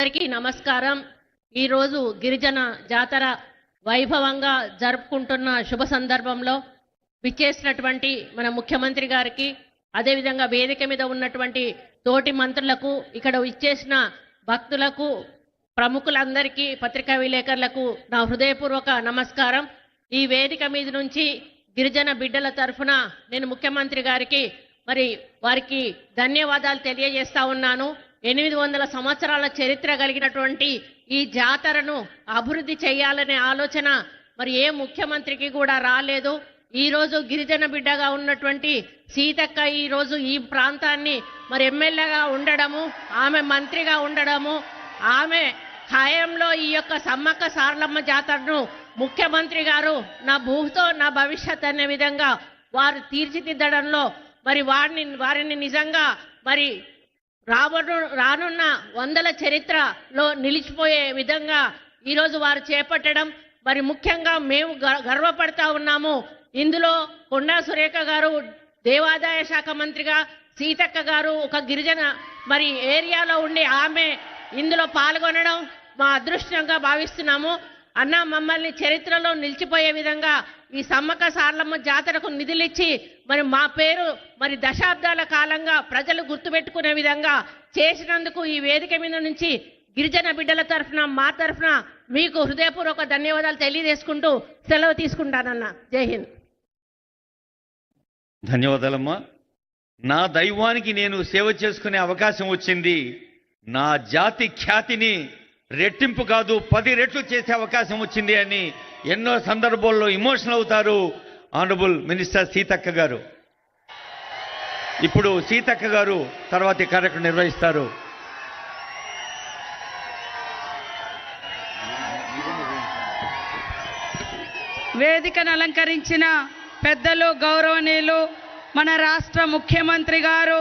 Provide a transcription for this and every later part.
అందరికీ నమస్కారం. ఈరోజు గిరిజన జాతర వైభవంగా జరుపుకుంటున్న శుభ సందర్భంలో విచ్చేసినటువంటి మన ముఖ్యమంత్రి గారికి అదేవిధంగా వేదిక మీద ఉన్నటువంటి తోటి మంత్రులకు ఇక్కడ విచ్చేసిన భక్తులకు ప్రముఖులందరికీ పత్రికా విలేకరులకు నా హృదయపూర్వక నమస్కారం. ఈ వేదిక మీద నుంచి గిరిజన బిడ్డల తరఫున నేను ముఖ్యమంత్రి గారికి మరి వారికి ధన్యవాదాలు తెలియజేస్తా ఉన్నాను. ఎనిమిది వందల సంవత్సరాల చరిత్ర కలిగినటువంటి ఈ జాతరను అభివృద్ధి చేయాలనే ఆలోచన మరి ఏ ముఖ్యమంత్రికి కూడా రాలేదు. ఈరోజు గిరిజన బిడ్డగా ఉన్నటువంటి సీతక్క ఈ రోజు ఈ ప్రాంతాన్ని మరి ఎమ్మెల్యేగా ఉండడము ఆమె మంత్రిగా ఉండడము ఆమె హయాంలో ఈ యొక్క సమ్మక్క సారలమ్మ జాతరను ముఖ్యమంత్రి గారు నా భూతో నా భవిష్యత్ అనే విధంగా వారు తీర్చిదిద్దడంలో మరి వారిని వారిని నిజంగా మరి రాబడు రానున్న వందల చరిత్రలో నిలిచిపోయే విధంగా ఈరోజు వారు చేపట్టడం మరి ముఖ్యంగా మేము గ- గర్వపడతా ఉన్నాము. ఇందులో కొండా సురేఖ గారు దేవాదాయ శాఖ మంత్రిగా సీతక్క గారు ఒక గిరిజన మరి ఏరియాలో ఉండి ఆమె ఇందులో పాల్గొనడం మా అదృష్టంగా భావిస్తున్నాము. అన్న మమ్మల్ని చరిత్రలో నిలిచిపోయే విధంగా ఈ సమ్మక సార్లమ్మ జాతరకు నిధులిచ్చి మరి మా పేరు మరి దశాబ్దాల కాలంగా ప్రజలు గుర్తుపెట్టుకునే విధంగా చేసినందుకు ఈ వేదిక మీద నుంచి గిరిజన బిడ్డల తరఫున మా తరఫున మీకు హృదయపూర్వక ధన్యవాదాలు తెలియజేసుకుంటూ సెలవు తీసుకుంటానన్న. జై హింద్. ధన్యవాదాలమ్మా. నా దైవానికి నేను సేవ చేసుకునే అవకాశం వచ్చింది. నా జాతి ఖ్యాతిని రెట్టింపు కాదు పది రెట్లు చేసే అవకాశం వచ్చింది అని ఎన్నో సందర్భాల్లో ఇమోషనల్ అవుతారు ఆనరబుల్ మినిస్టర్ సీతక్క గారు. ఇప్పుడు సీతక్క గారు తర్వాత కార్యక్రమం నిర్వహిస్తారు. వేదికను అలంకరించిన పెద్దలు గౌరవనీయులు మన రాష్ట్ర ముఖ్యమంత్రి గారు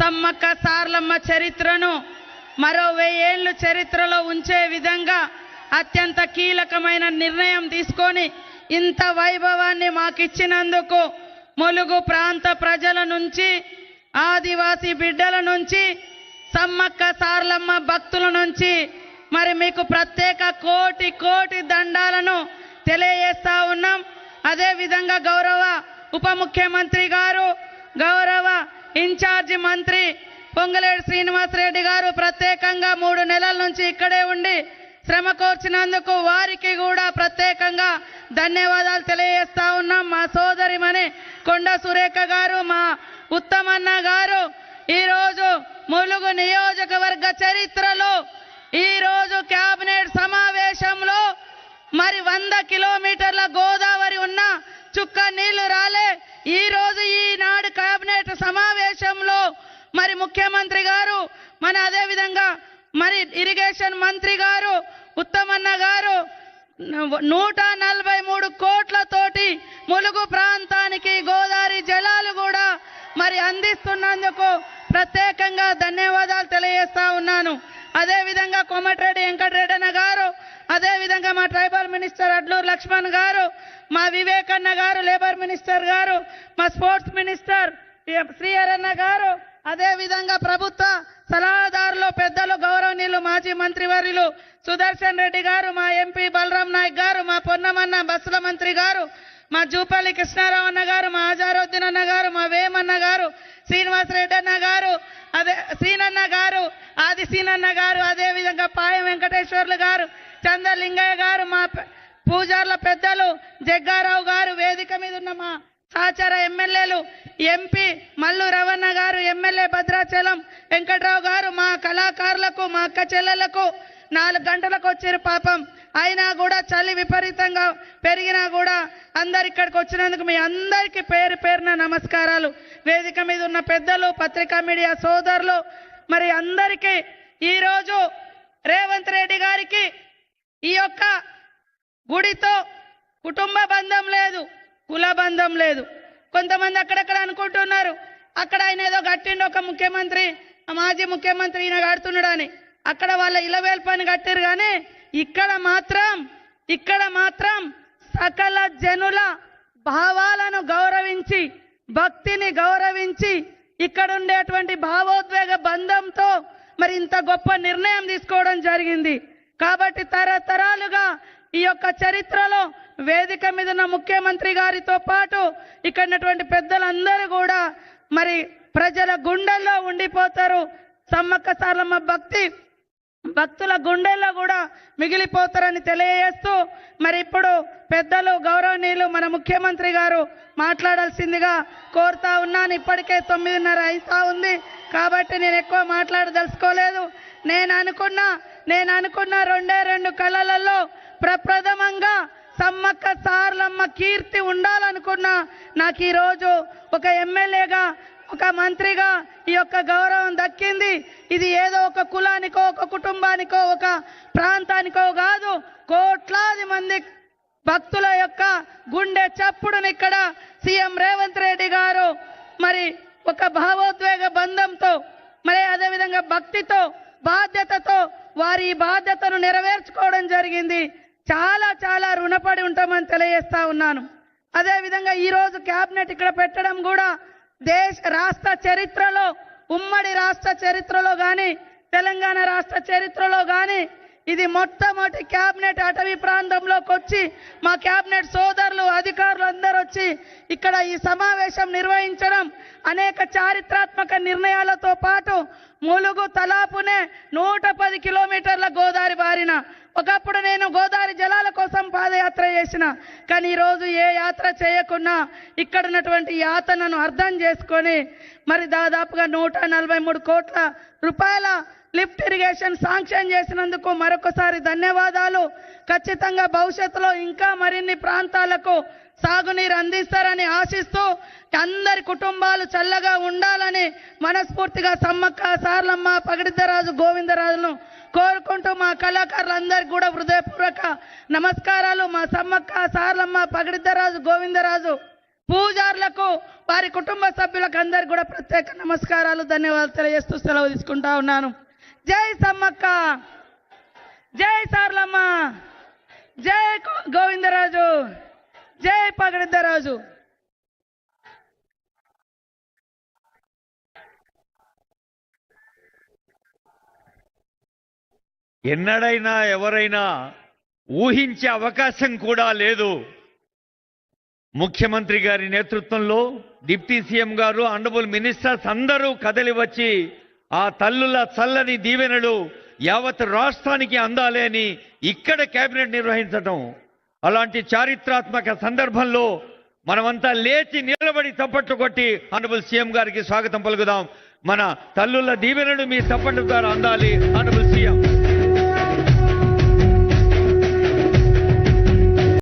సమ్మక్క సార్లమ్మ చరిత్రను మరో వెయ్యేళ్ళు చరిత్రలో ఉంచే విధంగా అత్యంత కీలకమైన నిర్ణయం తీసుకొని ఇంత వైభవాన్ని మాకిచ్చినందుకు ములుగు ప్రాంత ప్రజల నుంచి ఆదివాసీ బిడ్డల నుంచి సమ్మక్క సార్లమ్మ భక్తుల నుంచి మరి మీకు ప్రత్యేక కోటి కోటి దండాలను తెలియజేస్తా ఉన్నాం. అదే విధంగా గౌరవ ఉప ముఖ్యమంత్రి గారు గౌరవ ఇన్ఛార్జి మంత్రి పొంగలేడు శ్రీనివాసరెడ్డి గారు ప్రత్యేకంగా మూడు నెలల నుంచి ఇక్కడే ఉండి శ్రమ కోర్చినందుకు వారికి కూడా ప్రత్యేకంగా ధన్యవాదాలు తెలియజేస్తా ఉన్నాం. మా సోదరిమణి కొండ సురేఖ గారు మా ఉత్తమన్న గారు ఈరోజు ములుగు నియోజకవర్గ చరిత్రలో ఈరోజు కేబినెట్ సమావేశంలో మరి వంద కిలోమీటర్ల గోదావరి ఉన్న చుక్క నీళ్ళు రాలే ఈ రోజు ఈనాడు కేబినెట్ సమావేశంలో మరి ముఖ్యమంత్రి గారు మన అదే విధంగా మరి ఇరిగేషన్ మంత్రి గారు ఉత్తమన్న గారు నూట నలభై మూడు కోట్లతోటి ములుగు ప్రాంతానికి గోదావరి జలాలు కూడా మరి అందిస్తున్నందుకు ప్రత్యేకంగా ధన్యవాదాలు తెలియజేస్తా ఉన్నాను. అదేవిధంగా కోమటిరెడ్డి వెంకటరెడ్డి అన్న గారు అదేవిధంగా మా ట్రైబల్ మినిస్టర్ అడ్లూరు లక్ష్మణ్ గారు మా వివేకన్న గారు లేబర్ మినిస్టర్ గారు మా స్పోర్ట్స్ మినిస్టర్ శ్రీహరన్న గారు అదే విధంగా ప్రభుత్వ సలహాదారులు పెద్దలు గౌరవనీయులు మాజీ మంత్రివర్యులు సుదర్శన్ రెడ్డి గారు మా ఎంపీ బలరాం నాయక్ గారు మా పొన్నమన్న బస్సుల మంత్రి గారు మా జూపల్లి కృష్ణారావు అన్న గారు మా ఆజారుద్దీన్ అన్న గారు మా వేమన్న గారు శ్రీనివాసరెడ్డి అన్న గారు అదే సీనన్న గారు ఆది సీనన్న గారు అదేవిధంగా పాయం వెంకటేశ్వర్లు గారు చంద్రలింగయ్య గారు మా పూజార్ల పెద్దలు జగ్గారావు గారు వేదిక మీద ఉన్న మా సహచార ఎమ్మెల్యేలు ఎంపీ మల్లు రవణ గారు ఎమ్మెల్యే భద్రాచలం వెంకట్రావు గారు మా కళాకారులకు మా అక్క చెల్లెలకు నాలుగు గంటలకు వచ్చారు పాపం. అయినా కూడా చలి విపరీతంగా పెరిగినా కూడా అందరు ఇక్కడికి వచ్చినందుకు మీ అందరికీ పేరు పేరున నమస్కారాలు. వేదిక మీద ఉన్న పెద్దలు పత్రికా మీడియా సోదరులు మరి అందరికీ ఈరోజు రేవంత్ రెడ్డి గారికి ఈ యొక్క గుడితో కుటుంబ బంధం లేదు. కుల బంధం లేదు. కొంతమంది అక్కడక్కడ అనుకుంటున్నారు. అక్కడ ఆయన ఏదో కట్టిండు ఒక ముఖ్యమంత్రి మాజీ ముఖ్యమంత్రి ఈయన కడుతున్నాడని. అక్కడ వాళ్ళ ఇలవేల్ పని కట్టారు కానీ ఇక్కడ మాత్రం ఇక్కడ మాత్రం సకల జనుల భావాలను గౌరవించి భక్తిని గౌరవించి ఇక్కడ ఉండేటువంటి భావోద్వేగ బంధంతో మరి ఇంత గొప్ప నిర్ణయం తీసుకోవడం జరిగింది. కాబట్టి తరతరాలుగా ఈ యొక్క చరిత్రలో వేదిక మీద ఉన్న ముఖ్యమంత్రి గారితో పాటు ఇక్కడ ఉన్నటువంటి పెద్దలందరూ కూడా మరి ప్రజల గుండెల్లో ఉండిపోతారు. సమ్మక్క సారలమ్మ భక్తి భక్తుల గుండెల్లో కూడా మిగిలిపోతారని తెలియజేస్తూ మరి ఇప్పుడు పెద్దలు గౌరవనీయులు మన ముఖ్యమంత్రి గారు మాట్లాడాల్సిందిగా కోరుతా ఉన్నాను. ఇప్పటికే తొమ్మిదిన్నర అయితా ఉంది. కాబట్టి నేను ఎక్కువ మాట్లాడదలుచుకోలేదు. నేను అనుకున్న నేను అనుకున్న రెండే రెండు కళలలో ప్రప్రథమంగా సమ్మక్క సార్లమ్మ కీర్తి ఉండాలనుకున్నా నాకు ఈరోజు ఒక ఎమ్మెల్యేగా ఒక మంత్రిగా ఈ యొక్క గౌరవం ఇది ఏదో ఒక కులానికో ఒక కుటుంబానికో ఒక ప్రాంతానికో కాదు. కోట్లాది మంది భక్తుల యొక్క గుండె చప్పుడుని ఇక్కడ సీఎం రేవంత్ రెడ్డి గారు మరి ఒక భావోద్వేగ బంధంతో మరి అదేవిధంగా భక్తితో బాధ్యతతో వారి బాధ్యతను నెరవేర్చుకోవడం జరిగింది. చాలా చాలా రుణపడి ఉంటామని తెలియజేస్తా ఉన్నాను. అదేవిధంగా ఈరోజు క్యాబినెట్ ఇక్కడ పెట్టడం కూడా దేశ రాష్ట్ర చరిత్రలో ఉమ్మడి రాష్ట్ర చరిత్రలో కానీ తెలంగాణ రాష్ట్ర చరిత్రలో కానీ ఇది మొట్టమొదటి క్యాబినెట్ అటవీ ప్రాంతంలోకి వచ్చి మా క్యాబినెట్ సోదరులు అధికారులు అందరూ వచ్చి ఇక్కడ ఈ సమావేశం నిర్వహించడం అనేక చారిత్రాత్మక నిర్ణయాలతో పాటు ములుగు తలాపునే నూట పది కిలోమీటర్ల గోదావరి బారిన. ఒకప్పుడు నేను గోదావరి జలాల కోసం పాదయాత్ర చేసిన. కానీ ఈరోజు ఏ యాత్ర చేయకున్నా ఇక్కడ ఉన్నటువంటి యాతనను అర్థం చేసుకొని మరి దాదాపుగా నూట నలభై మూడు కోట్ల రూపాయల లిఫ్ట్ ఇరిగేషన్ శాంక్షన్ చేసినందుకు మరొకసారి ధన్యవాదాలు. ఖచ్చితంగా భవిష్యత్తులో ఇంకా మరిన్ని ప్రాంతాలకు సాగునీరు అందిస్తారని ఆశిస్తూ అందరి కుటుంబాలు చల్లగా ఉండాలని మనస్ఫూర్తిగా సమ్మక్క సార్లమ్మ పగడిద్దరాజు గోవిందరాజును కోరుకుంటూ మా కళాకారులందరికీ కూడా హృదయపూర్వక నమస్కారాలు. మా సమ్మక్క సార్లమ్మ పగడిద్దరాజు గోవిందరాజు పూజారులకు వారి కుటుంబ సభ్యులకు అందరికి కూడా ప్రత్యేక నమస్కారాలు ధన్యవాదాలు తెలియజేస్తూ సెలవు తీసుకుంటా ఉన్నాను. జై సమ్మక్క! జై సార్లమ్మ! జై గోవిందరాజు! జై పగడిద్దరాజు ఎన్నడైనా ఎవరైనా ఊహించే అవకాశం కూడా లేదు. ముఖ్యమంత్రి గారి నేతృత్వంలో డిప్టీ సీఎం గారు అండబుల్ మినిస్టర్స్ అందరూ కదలి వచ్చి ఆ తల్లుల చల్లని దీవెనలు యావత్ రాష్ట్రానికి అందాలి అని ఇక్కడ కేబినెట్ నిర్వహించటం అలాంటి చారిత్రాత్మక సందర్భంలో మనమంతా లేచి నిలబడి చప్పట్లు కొట్టి ఆనబుల్ సీఎం గారికి స్వాగతం పలుకుదాం. మన తల్లుల దీవెనలు మీ చప్పట్ల ద్వారా అందాలి. Honourable CM